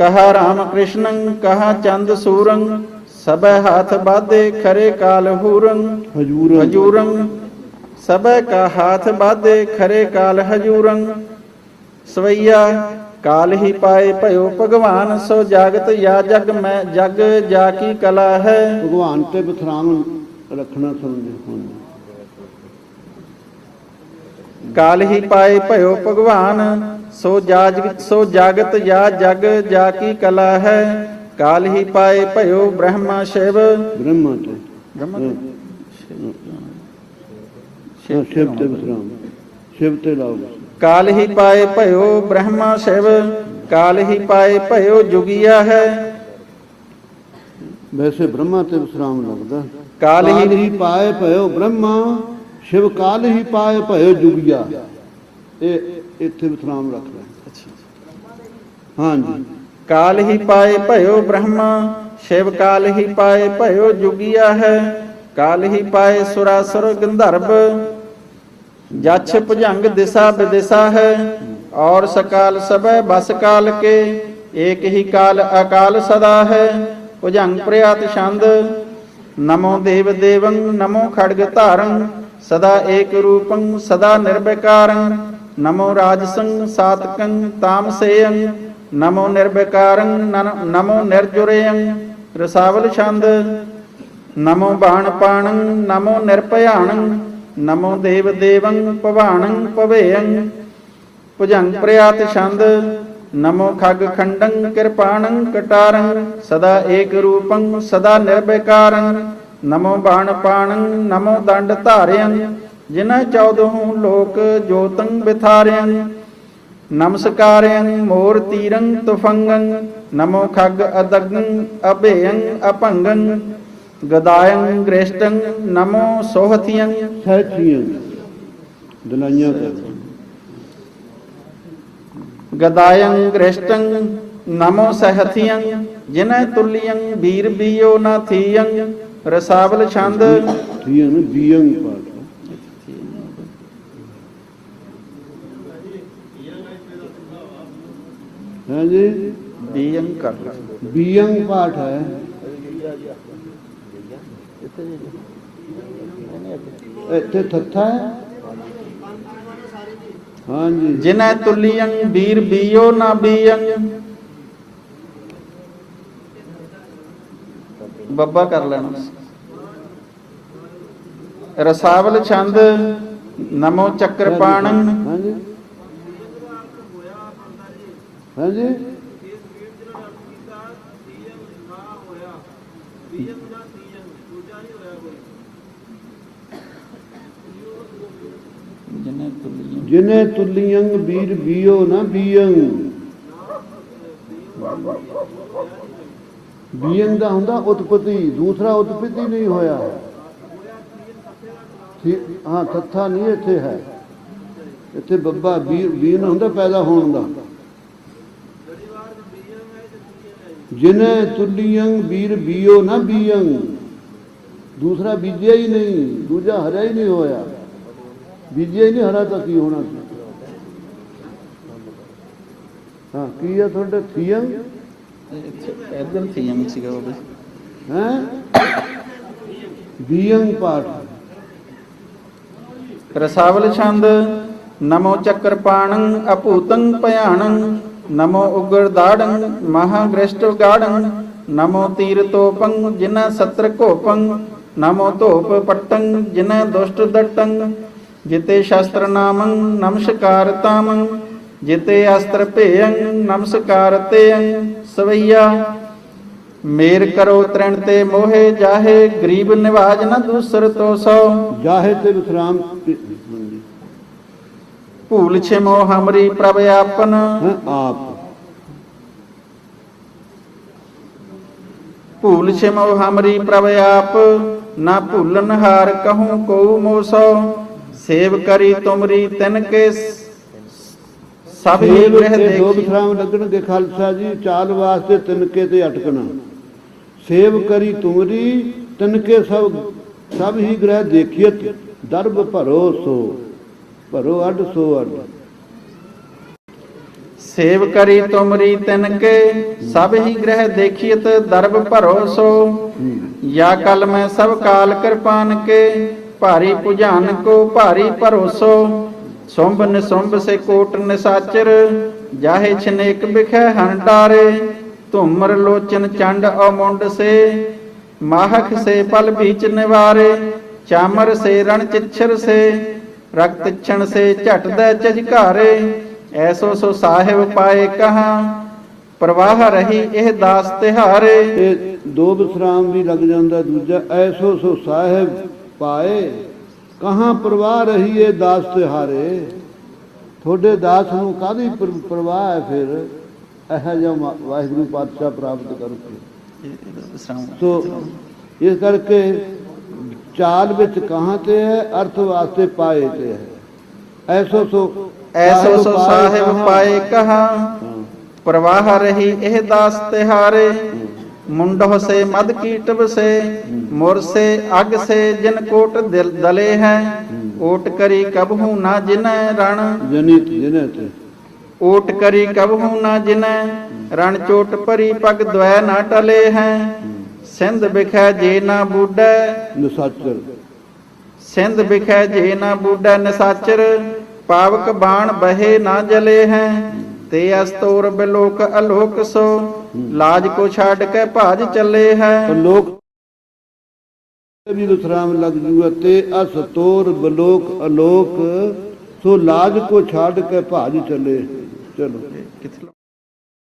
ਕਹਾ ਰਾਮ ਕ੍ਰਿਸ਼ਨੰ ਕਹਾ ਚੰਦ ਸੂਰੰ ਸਭੈ ਹਾਥ ਬਾਧੇ ਖਰੇ ਕਾਲ ਹੂਰੰ। ਹਜੂਰ। ਹਜੂਰੰ ਸਭੈ ਕਾ ਹਾਥ ਬਾਧੇ ਖਰੇ ਕਾਲ ਹਜੂਰੰ। ਸਵਈਆ ਕਾਲ ਹੀ ਪਾਏ ਭਇਓ ਭਗਵਾਨ ਸੋ ਜਾਗਤ ਯਾ ਜਗ ਮੈਂ ਜਗ ਜਾ ਕੀ ਕਲਾ ਹੈ। ਭਗਵਾਨ ਤੇ ਬਥਰਾਮ ਰੱਖਣਾ ਸਮਝੇ ਕਾਲ ਹੀ ਪਾਏ ਭਇਓ ਭਗਵਾਨ ਸੋ ਜਾਜ ਸੋ ਜਾਗਤ ਯਾ ਜਗ ਜਾ ਕੀ ਕਲਾ ਹੈ? ਕਾਲ ਹੀ ਪਾਏ ਭਇਓ ਬ੍ਰਹਮਾ ਸ਼ਿਵ। ਬ੍ਰਹਮਾ ਤੇ। ਬ੍ਰਹਮਾ ਸ਼ਿਵ ਤੇ ਬਥਰਾਮ ਸ਼ਿਵ ਤੇ ਲਾਓ ਕਾਲ ਹੀ ਪਾਏ ਭਇਓ ਬ੍ਰਹਮਾ ਸ਼ਿਵ। ਕਾਲ ਹੀ ਪਾਏ ਭਇਓ ਜੁਗੀਆ ਹੈ। ਵੈਸੇ ਬ੍ਰਹਮਾ ਤੇ ਬਥਰਾਮ ਲੱਗਦਾ। ਕਾਲ ਹੀ ਪਾਏ ਭਇਓ ਬ੍ਰਹਮਾ। ਸ਼ਿਵ ਕਾਲ ਹੀ ਪਾਏ ਭਇਓ ਜੁਗਿਆ। ਇਹ ਇੱਥੇ ਬਥਰਾਮ ਰੱਖਦਾ ਹਾਂਜੀ। ਕਾਲ ਹੀ ਪਾਏ ਭਇਓ ਬ੍ਰਹਮਾ, ਸ਼ਿਵ ਕਾਲ ਹੀ ਪਾਏ ਭਇਓ ਜੁਗੀਆ ਹੈ। ਕਾਲ ਹੀ ਪਾਏ ਸੁਰਾਸੁਰ ਗੰਧਰਵ, ਜਛ ਭੁਜੰਗ ਦਿਸਾ ਵਿਦਿਸਾ ਹੈ। ਔਰ ਸਕਾਲ ਸਭੈ ਬਸ ਕਾਲ ਕੇ, ਏਕ ਹੀ ਕਾਲ ਅਕਾਲ ਸਦਾ ਹੈ। ਭੁਜੰਗ ਪ੍ਰਿਆਤ ਛੰਦ, ਨਮੋ ਦੇਵ ਦੇਵੰ, ਨਮੋ ਖੜਗ ਧਾਰੰ ਸਦਾ ਏਕ ਰੂਪੰ, ਸਦਾ ਨਿਰਵਿਕਾਰੰ, ਨਮੋ ਰਾਜਸੰ ਸਾਤਕੰ, ਤਾਮਸੇਯੰ, ਨਮੋ ਨਿਰਵਿਕਾਰੰ ਨਮੋ ਨਿਰਜੁਰਯੰ, ਰਸਾਵਲ ਛੰਦ, ਨਮੋ ਬਾਣ ਪਾਣੰ, ਨਮੋ ਨਿਰਭਯਾਣੰ ਨਮੋ ਦੇਵ ਦੇਵੰ, ਭਵਾਣੰ ਭਵੇਯੰ ਭੁਜੰਗ ਪ੍ਰਿਆਤ ਛੰਦ, ਨਮੋ ਖਗ ਖੰਡੰ ਕਿਰਪਾਣੰ ਕਟਾਰੰ, ਸਦਾ ਏਕ ਰੂਪੰ, ਸਦਾ ਨਿਰਵਿਕਾਰੰ ਨਮੋ ਬਾਣ ਪਾਣੰ ਨਮੋ ਦੰਡ ਧਾਰਿਅੰ ਜਿਨ੍ਹਾਂ ਚੌਦਹੂ ਲੋਕ ਜੋਤੰ ਬਿਥਾਰਿਅੰ ਨਮਸਕਾਰਯੰ ਮੋਰ ਤੀਰੰ ਤੁਫੰਗੰ ਨਮੋ ਖਗ ਅਦਗੰ ਅਭੇਯੰ ਅਭੰਗੰ। ਗਦਾਯੰ ਗ੍ਰੇਸ਼ਟੰ ਨਮੋ ਸੋਹਥਿਯੰ ਸਹਿਚੀਆਂ ਦਲਾਈਆਂ ਗਦਾਯੰ ਗ੍ਰੇਸ਼ਟੰ ਨਮੋ ਸਹਥਿਯੰ ਜਿਨੈ ਤੁਲਿਯੰ ਵੀਰ ਬੀਯੋ ਨਾ ਥੀਯੰ ਰਸਾਵਲ ਛੰਦ ਥੀਆਂ ਨੂੰ ਬੀਅੰ ਪਾਠ ਹਾਂਜੀ ਬੀਯੰ ਕਰ ਬੀਅੰ ਪਾਠ ਹੈ ਇੱਥੇ ਥੱਥਾ ਹੈ ਹਾਂਜੀ ਜਿਨੈ ਤੁਲਿਯੰ ਵੀਰ ਬੀਯੋ ਨਾ ਬੀਯੰ ਬੱਬਾ ਕਰ ਲੈਣਾ। ਰਸਾਵਲ ਛੰਦ ਨਮੋ ਚੱਕਰਪਾਣੰ ਹਾਂਜੀ ਹਾਂਜੀ। ਜਿਨੈ ਤੁਲਿਯੰ ਜਿਨੇ ਤੁਲੀਆਂ ਵੀਰ ਬੀਓ ਨਾ ਬੀਅੰ ਬੀਅੰ ਦਾ ਹੁੰਦਾ ਉਤਪਤੀ ਦੂਸਰਾ ਉਤਪਤੀ ਨਹੀਂ ਹੋਇਆ। ਹਾਂ ਤੱਥਾ ਨਹੀਂ ਇੱਥੇ ਹੈ। ਇੱਥੇ ਬੱਬਾ ਵੀਰ ਬੀਨ ਹੁੰਦਾ, ਪੈਦਾ ਹੋਣ ਦਾ। ਜਿਨੇ ਤੁਲੀਆਂ ਵੀਰ ਬੀਓ ਨਾ ਬੀਅੰ ਦੂਸਰਾ ਬੀਜਿਆ ਹੀ ਨਹੀਂ, ਦੂਜਾ ਹਰਿਆ ਹੀ ਨਹੀਂ ਹੋਇਆ। ਬੀਜਿਆ ਹੀ ਨਹੀਂ, ਹਰਾ ਤਾਂ ਕੀ ਹੋਣਾ ਸੀ? ਹਾਂ, ਕੀ ਆ ਤੁਹਾਡਾ? ਥੀਆਂ ਇਧਰ ਥੀਯੰ ਸੀਗਾ ਬਾਬਾ ਹੈ? ਬੀਅੰ ਪਾਠ। ਰਸਾਵਲ ਛੰਦ ਨਮੋ ਚੱਕਰਪਾਣੰ ਅਭੂਤੰ ਭਿਆਣੰ ਨਮੋ ਉਗਰ ਦਾੜੰ ਮਹਾਗ੍ਰਸ਼ਟ ਗਾੜੰ ਨਮੋ ਤੀਰ ਤੋਪੰ ਜਿਨੈ ਸਤਰ ਘੋਪੰ ਨਮੋ ਧੋਪ ਪਟੰ ਜਿਨੈ ਦੁਸ਼ਟ ਦਟੰ ਜਿਤੇ ਸ਼ਸਤਰ ਨਾਮੰ ਨਮਸਕਾਰ ਤਾਮੰ ਜਿਤੇ ਅਸਤਰ ਭੇਯੰ ਨਮਸਕਾਰ ਤੇਯੰ। ਸਵਈਆ ਮੇਰ ਕਰੋ ਤ੍ਰਿਣ ਤੇ ਮੋਹਿ ਜਾਹੇ ਗਰੀਬ ਨਿਵਾਜ ਨ ਦੂਸਰ ਤੋ ਸੋ। ਜਾਹੇ ਤੇ ਵਿਸਰਾਮ ਭੂਲ ਛਿਮੋ ਹਮਰੀ ਪ੍ਰਭ ਆਪਨ। ਆਪ। ਭੂਲ ਛਿਮੋ ਹਮਰੀ ਪ੍ਰਭ ਆਪ ਨਾ ਭੂਲਨ ਹਾਰ ਕਹੂੰ ਕੋ ਮੋਸੋ। ਸੇਵ ਕਰੀ ਤੁਮਰੀ ਤਿਨ ਕੇ ਸਭ ਹੀ। ਗ੍ਰਹਿ ਦੇ ਦੋ ਵਿਸਰਾਮ ਲੱਗਣਗੇ ਖਾਲਸਾ ਜੀ ਚਾਲ ਵਾਸਤੇ ਤਿਨਕੇ ਤੇ ਅਟਕਣਾ। ਸੇਵ ਕਰੀ ਤੁਮਰੀ ਤਿਨਕੇ ਸਭ ਸਭ ਹੀ ਗ੍ਰਹਿ ਦੇਖੀਤ ਦਰਬ ਭਰੋ ਸੋ ਭਰੋ ਅਡ ਸੋ ਅਡ। ਸੇਵ ਕਰੀ ਤੁਮਰੀ ਤਿਨਕੇ ਸਭ ਹੀ ਗ੍ਰਹਿ ਦੇਖੀਤ ਦਰਬ ਭਰੋ ਸੋ। ਯਾ ਕਲ ਮੈਂ ਸਭ ਕਾਲ ਕਿਰਪਾਨ ਕੇ ਭਾਰੀ ਪੁਜਾਨ ਕੋ ਭਾਰੀ ਭਰੋਸੋ ਸੁੰਭ ਨਿਸੁੰਭ ਸੇ ਕੋਟ ਨਿਸਾਚਰ, ਜਾਹੇ ਛਨੇਕ ਬਿਖੈ ਹਨ ਡਾਰੇ ਧੁਮਰ ਲੋਚਨ ਚੰਡ ਅਮੁੰਡ ਸੇ ਮਾਹਕ ਸੇ ਪਲ ਬੀਚ ਨਿਵਾਰੇ, ਚਾਮਰ ਸੇ ਰਣ ਚਿਛਰ ਸੇ, ਰਕਤ ਛਣ ਸੇ ਝਟਦਾ ਚਝਕਾਰੇ ਐਸੋ ਸੋ ਸਾਹਿਬ ਪਾਏ ਕਹਾ, ਪ੍ਰਵਾਹ ਰਹੀ ਇਹ ਦਾਸ ਤਿਹਾਰੇ। ਦੋ ਬਿਸਰਾਮ ਵੀ ਲੱਗ ਜਾਂਦਾ ਦੂਜਾ, ਐਸੋ ਸੋ ਸਾਹਿਬ ਪਾਏ। ਕਹਾਂ ਪ੍ਰਵਾਹ ਰਹੀ ਇਹ ਦਾਸ ਤਿਹਾਰੇ? ਤੁਹਾਡੇ ਦਾਸ ਨੂੰ ਕਾਦੀ ਪ੍ਰਵਾਹ ਹੈ ਫਿਰ? ਇਹ ਜਿਹਾ ਵਾਹਿਗੁਰੂ ਪਾਤਸ਼ਾਹ ਪ੍ਰਾਪਤ ਕਰਕੇ। ਸੋ ਇਸ ਕਰਕੇ ਚਾਲ ਵਿੱਚ ਕਹਾਂ ਤੇ ਹੈ ਅਰਥ ਵਾਸਤੇ ਪਾਏ ਤੇ ਹੈ। ਐਸੋ ਸੋ ਐਸੋ ਸੋ ਸਾਹਿਬ। ਪਾਏ ਕਹਾ। ਪ੍ਰਵਾਹ ਰਹੀ ਇਹ ਦਾਸ ਤਿਹਾਰੇ। ਮੁੰਡੋ ਸੇ ਮਦ ਕੀਟਵ ਸੇ ਮੁਰ ਸੇ ਅਗ ਸੇ ਜਿਨ ਕੋਟ ਦਿਲ ਦਲੇ ਹੈ। ਓਟ ਕਰੀ ਕਬਹੂ ਨਾ ਜਿਨੈ ਰਣ। ਜਨਿਤ ਜਿਨੇ ਤੇ। ਓਟ ਕਰੀ ਕਬਹੂ ਨਾ ਜਿਨੈ ਰਣ ਚੋਟ ਭਰੀ ਪਗ ਦਵੈ ਨਾ ਟਲੇ ਹੈ। ਸਿੰਧ ਬਿਖੈ ਜੇ ਨਾ ਬੂਡੈ। ਨਿਸਾਚਰ। ਸਿੰਧ ਬਿਖੈ ਜੇ ਨਾ ਬੂਡੈ ਨਿਸਾਚਰ ਪਾਵਕ ਬਾਣ ਬਹੇ ਨਾ ਜਲੇ ਹੈ। ਤੇ ਅਸਤੋਰ ਬਿਲੋਕ ਅਲੋਕ ਸੋ ਲਾਜ ਕੋ ਛੱਡ ਕੇ ਭਾਜ ਚੱਲੇ ਹੈ। ਲੋਕ ਵੀ ਵਿਸਰਾਮ ਲੱਗ ਜੂਗਾ ਤੇ ਅਸ ਤੋਰ ਬਲੋਕ ਅਲੋਕ ਸੋ ਲਾਜ ਕੋ ਛੱਡ ਕੇ ਭਾਜ ਚਲੇ। ਚਲੋ। ਕਿੱਥੇ